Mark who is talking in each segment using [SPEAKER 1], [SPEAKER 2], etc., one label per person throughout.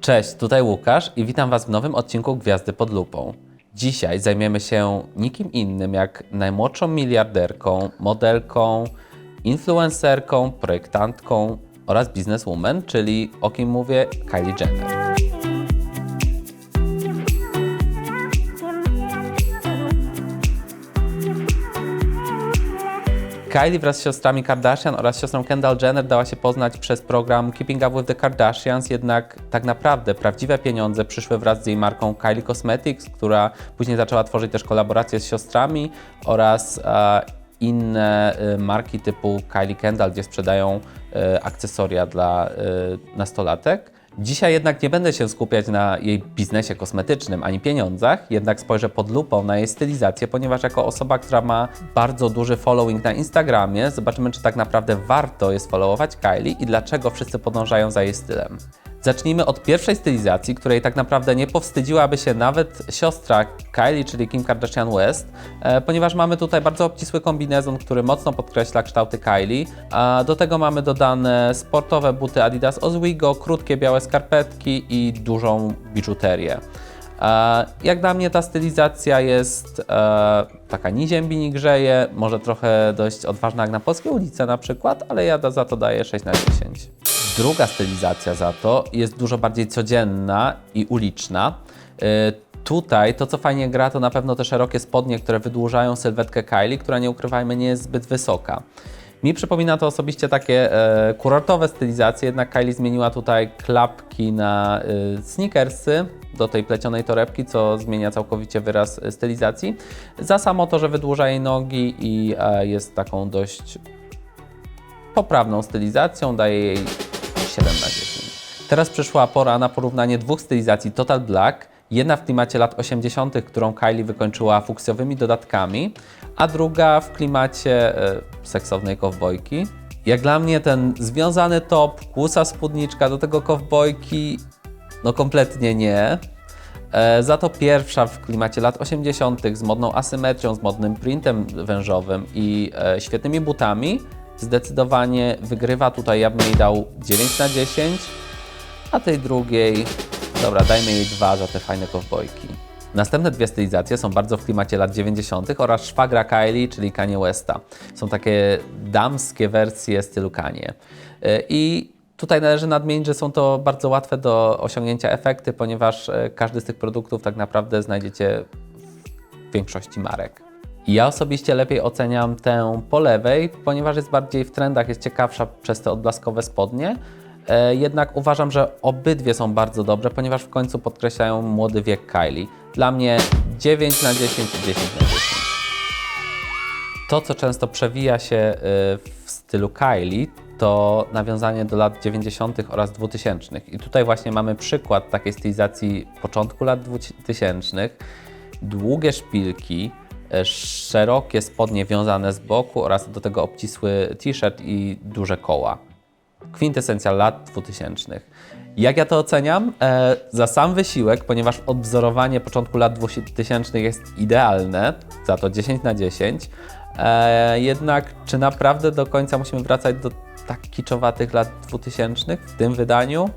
[SPEAKER 1] Cześć, tutaj Łukasz i witam Was w nowym odcinku Gwiazdy pod lupą. Dzisiaj zajmiemy się nikim innym jak najmłodszą miliarderką, modelką, influencerką, projektantką oraz bizneswoman, czyli o kim mówię Kylie Jenner. Kylie wraz z siostrami Kardashian oraz siostrą Kendall Jenner dała się poznać przez program Keeping Up with the Kardashians, jednak tak naprawdę prawdziwe pieniądze przyszły wraz z jej marką Kylie Cosmetics, która później zaczęła tworzyć też kolaboracje z siostrami oraz e, inne e, marki typu Kylie Kendall, gdzie sprzedają e, akcesoria dla e, nastolatek. Dzisiaj jednak nie będę się skupiać na jej biznesie kosmetycznym ani pieniądzach, jednak spojrzę pod lupą na jej stylizację, ponieważ jako osoba, która ma bardzo duży following na Instagramie, zobaczymy, czy tak naprawdę warto jest followować Kylie i dlaczego wszyscy podążają za jej stylem. Zacznijmy od pierwszej stylizacji, której tak naprawdę nie powstydziłaby się nawet siostra Kylie, czyli Kim Kardashian West, e, ponieważ mamy tutaj bardzo obcisły kombinezon, który mocno podkreśla kształty Kylie, a do tego mamy dodane sportowe buty Adidas Ozweego, krótkie białe skarpetki i dużą biżuterię. Jak dla mnie ta stylizacja jest e, taka ni ziębi, ni grzeje, może trochę dość odważna jak na polskie ulice na przykład, ale ja za to daję 6 na 10. Druga stylizacja za to jest dużo bardziej codzienna i uliczna. E, Tutaj to, co fajnie gra, to na pewno te szerokie spodnie, które wydłużają sylwetkę Kylie, która nie ukrywajmy nie jest zbyt wysoka. Mi przypomina to osobiście takie e, kurortowe stylizacje, jednak Kylie zmieniła tutaj klapki na e, sneakersy do tej plecionej torebki, co zmienia całkowicie wyraz e, stylizacji. Za samo to, że wydłuża jej nogi i e, jest taką dość poprawną stylizacją, daje jej 7 na 10. Teraz przyszła pora na porównanie dwóch stylizacji Total Black. Jedna w klimacie lat 80., którą Kylie wykończyła fuksjowymi dodatkami, a druga w klimacie e, seksownej kowbojki. Jak dla mnie ten związany top, kłusa spódniczka, do tego kowbojki, no kompletnie nie. E, Za to pierwsza w klimacie lat 80. z modną asymetrią, z modnym printem wężowym i e, świetnymi butami zdecydowanie wygrywa. Tutaj ja bym jej dał 9 na 10, a tej drugiej, dobra, dajmy jej 2 za te fajne kowbojki. Następne dwie stylizacje są bardzo w klimacie lat 90. oraz szwagra Kylie, czyli Kanye Westa. Są takie damskie wersje stylu Kanye. E, I Tutaj należy nadmienić, że są to bardzo łatwe do osiągnięcia efekty, ponieważ e, każdy z tych produktów tak naprawdę znajdziecie w większości marek. Ja osobiście lepiej oceniam tę po lewej, ponieważ jest bardziej w trendach, jest ciekawsza przez te odblaskowe spodnie. E, Jednak uważam, że obydwie są bardzo dobre, ponieważ w końcu podkreślają młody wiek Kylie. Dla mnie 9 na 10 i 10 na 10. To, co często przewija się y, w stylu Kylie, to nawiązanie do lat 90. oraz 2000. I tutaj właśnie mamy przykład takiej stylizacji początku lat 2000. Długie szpilki, e, szerokie spodnie wiązane z boku oraz do tego obcisły t-shirt i duże koła. Kwintesencja lat 2000. Jak ja to oceniam? E, za sam wysiłek, ponieważ odwzorowanie początku lat 2000 jest idealne, za to 10 na 10. E, jednak czy naprawdę do końca musimy wracać do tak kiczowatych lat 2000 w tym wydaniu?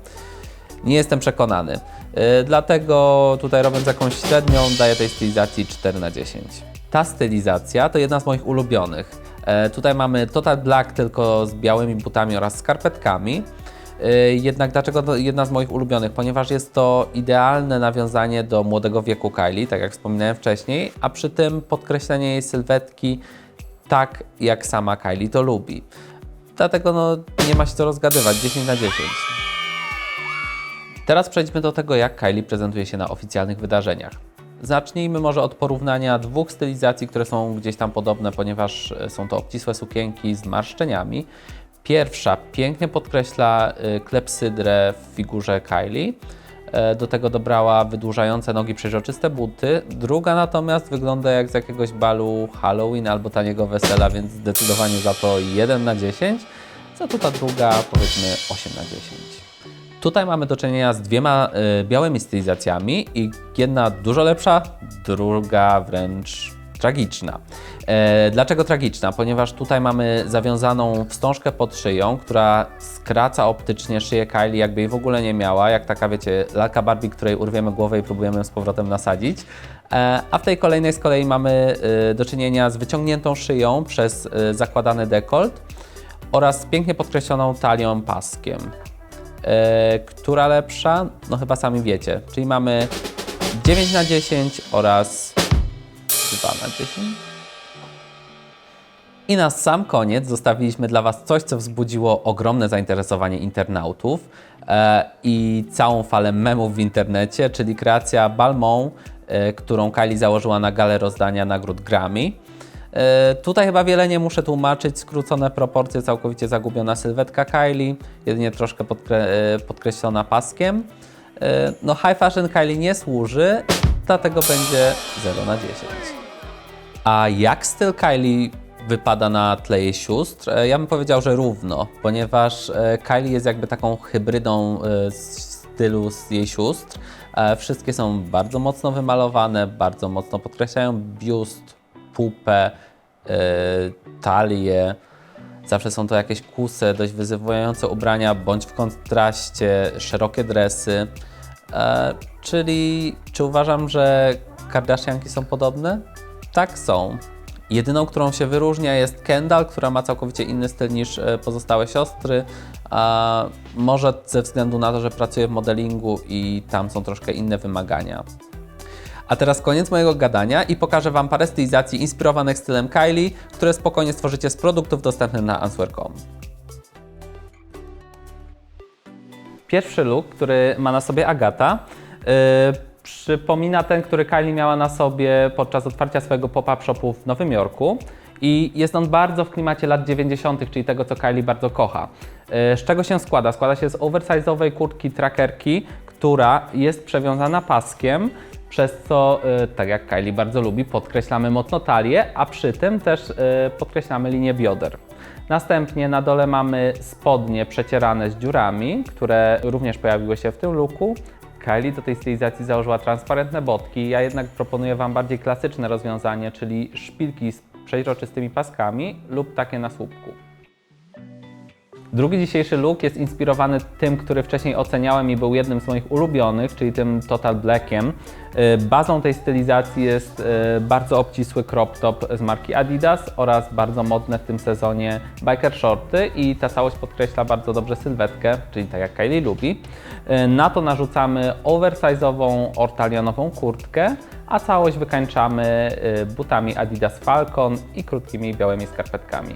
[SPEAKER 1] Nie jestem przekonany. E, dlatego tutaj robiąc jakąś średnią, daję tej stylizacji 4 na 10. Ta stylizacja to jedna z moich ulubionych. E, tutaj mamy Total Black tylko z białymi butami oraz skarpetkami. E, Jednak dlaczego to jedna z moich ulubionych? Ponieważ jest to idealne nawiązanie do młodego wieku Kylie, tak jak wspominałem wcześniej, a przy tym podkreślenie jej sylwetki tak, jak sama Kylie to lubi. Dlatego no, nie ma się co rozgadywać, 10 na 10. Teraz przejdźmy do tego, jak Kylie prezentuje się na oficjalnych wydarzeniach. Zacznijmy może od porównania dwóch stylizacji, które są gdzieś tam podobne, ponieważ e, są to obcisłe sukienki z marszczeniami. Pierwsza pięknie podkreśla y, klepsydrę w figurze Kylie. E, Do tego dobrała wydłużające nogi przeźroczyste buty. Druga natomiast wygląda jak z jakiegoś balu Halloween albo taniego wesela, więc zdecydowanie za to 1 na 10. Za to ta druga powiedzmy 8 na 10. Tutaj mamy do czynienia z dwiema y, białymi stylizacjami i jedna dużo lepsza, druga wręcz tragiczna. E, dlaczego tragiczna? Ponieważ tutaj mamy zawiązaną wstążkę pod szyją, która skraca optycznie szyję Kylie, jakby jej w ogóle nie miała, jak taka, wiecie, lalka Barbie, której urwiemy głowę i próbujemy ją z powrotem nasadzić. E, a w tej kolejnej z kolei mamy e, do czynienia z wyciągniętą szyją przez e, zakładany dekolt oraz pięknie podkreśloną talią paskiem. E, która lepsza? No chyba sami wiecie. Czyli mamy 9 na 10 oraz 2 na 10. I na sam koniec zostawiliśmy dla Was coś, co wzbudziło ogromne zainteresowanie internautów e, i całą falę memów w internecie, czyli kreacja Balmont, e, którą Kylie założyła na galę rozdania nagród Grammy. E, tutaj chyba wiele nie muszę tłumaczyć, skrócone proporcje, całkowicie zagubiona sylwetka Kylie, jedynie troszkę podkre e, podkreślona paskiem. E, No high fashion Kylie nie służy, dlatego będzie 0 na 10. A jak styl Kylie wypada na tle jej sióstr? Ja bym powiedział, że równo, ponieważ Kylie jest jakby taką hybrydą stylu z jej sióstr. Wszystkie są bardzo mocno wymalowane, bardzo mocno podkreślają biust, pupę, e, talię. Zawsze są to jakieś kusy, dość wyzywające ubrania, bądź w kontraście, szerokie dresy. E, czyli czy uważam, że Kardashianki są podobne? Tak są. Jedyną, którą się wyróżnia jest Kendall, która ma całkowicie inny styl niż e, pozostałe siostry. A może ze względu na to, że pracuje w modelingu i tam są troszkę inne wymagania. A teraz koniec mojego gadania i pokażę Wam parę stylizacji inspirowanych stylem Kylie, które spokojnie stworzycie z produktów dostępnych na Answer.com. Pierwszy look, który ma na sobie Agata, yy, przypomina ten, który Kylie miała na sobie podczas otwarcia swojego pop-up shopu w Nowym Jorku. I jest on bardzo w klimacie lat 90., czyli tego, co Kylie bardzo kocha. Yy, Z czego się składa? Składa się z oversize'owej kurtki trackerki, która jest przewiązana paskiem, przez co, yy, tak jak Kylie bardzo lubi, podkreślamy mocno talię, a przy tym też yy, podkreślamy linię bioder. Następnie na dole mamy spodnie przecierane z dziurami, które również pojawiły się w tym looku. Kylie do tej stylizacji założyła transparentne botki, ja jednak proponuję Wam bardziej klasyczne rozwiązanie, czyli szpilki z przeźroczystymi paskami lub takie na słupku. Drugi dzisiejszy look jest inspirowany tym, który wcześniej oceniałem i był jednym z moich ulubionych, czyli tym Total Blackiem. Y, Bazą tej stylizacji jest y, bardzo obcisły crop top z marki Adidas oraz bardzo modne w tym sezonie biker shorty i ta całość podkreśla bardzo dobrze sylwetkę, czyli tak jak Kylie lubi. Y, Na to narzucamy oversize'ową ortalionową kurtkę, a całość wykańczamy butami Adidas Falcon i krótkimi białymi skarpetkami.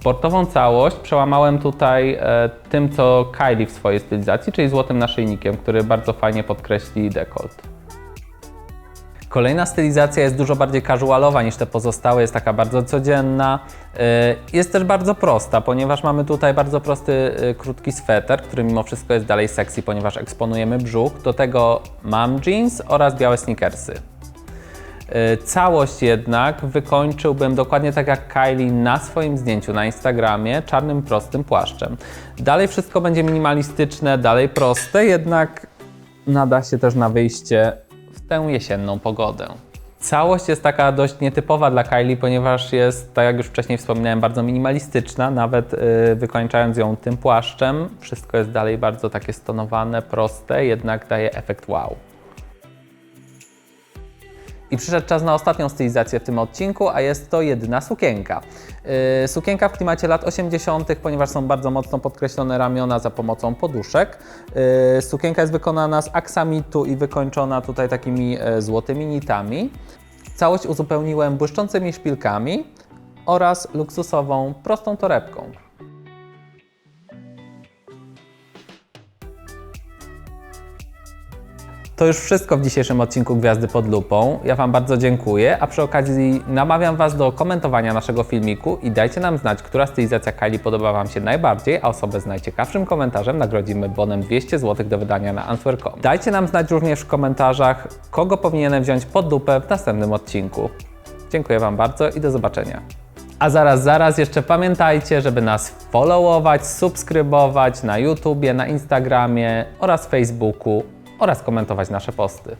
[SPEAKER 1] Sportową całość przełamałem tutaj e, tym, co Kylie w swojej stylizacji, czyli złotym naszyjnikiem, który bardzo fajnie podkreśli dekolt. Kolejna stylizacja jest dużo bardziej casualowa niż te pozostałe, jest taka bardzo codzienna. E, Jest też bardzo prosta, ponieważ mamy tutaj bardzo prosty, e, krótki sweter, który mimo wszystko jest dalej sexy, ponieważ eksponujemy brzuch. Do tego mam jeans oraz białe sneakersy. Y, Całość jednak wykończyłbym dokładnie tak jak Kylie na swoim zdjęciu na Instagramie, czarnym prostym płaszczem. Dalej wszystko będzie minimalistyczne, dalej proste, jednak nada się też na wyjście w tę jesienną pogodę. Całość jest taka dość nietypowa dla Kylie, ponieważ jest, tak jak już wcześniej wspominałem, bardzo minimalistyczna, nawet y, wykończając ją tym płaszczem. Wszystko jest dalej bardzo takie stonowane, proste, jednak daje efekt wow. I przyszedł czas na ostatnią stylizację w tym odcinku, a jest to jedyna sukienka. Yy, sukienka w klimacie lat 80., ponieważ są bardzo mocno podkreślone ramiona za pomocą poduszek. Yy, sukienka jest wykonana z aksamitu i wykończona tutaj takimi e, złotymi nitami. Całość uzupełniłem błyszczącymi szpilkami oraz luksusową, prostą torebką. To już wszystko w dzisiejszym odcinku Gwiazdy pod lupą. Ja Wam bardzo dziękuję, a przy okazji namawiam Was do komentowania naszego filmiku i dajcie nam znać, która stylizacja Kylie podoba Wam się najbardziej, a osobę z najciekawszym komentarzem nagrodzimy bonem 200 zł do wydania na Answer.com. Dajcie nam znać również w komentarzach, kogo powinienem wziąć pod lupę w następnym odcinku. Dziękuję Wam bardzo i do zobaczenia. A zaraz, zaraz jeszcze pamiętajcie, żeby nas followować, subskrybować na YouTubie, na Instagramie oraz Facebooku oraz komentować nasze posty.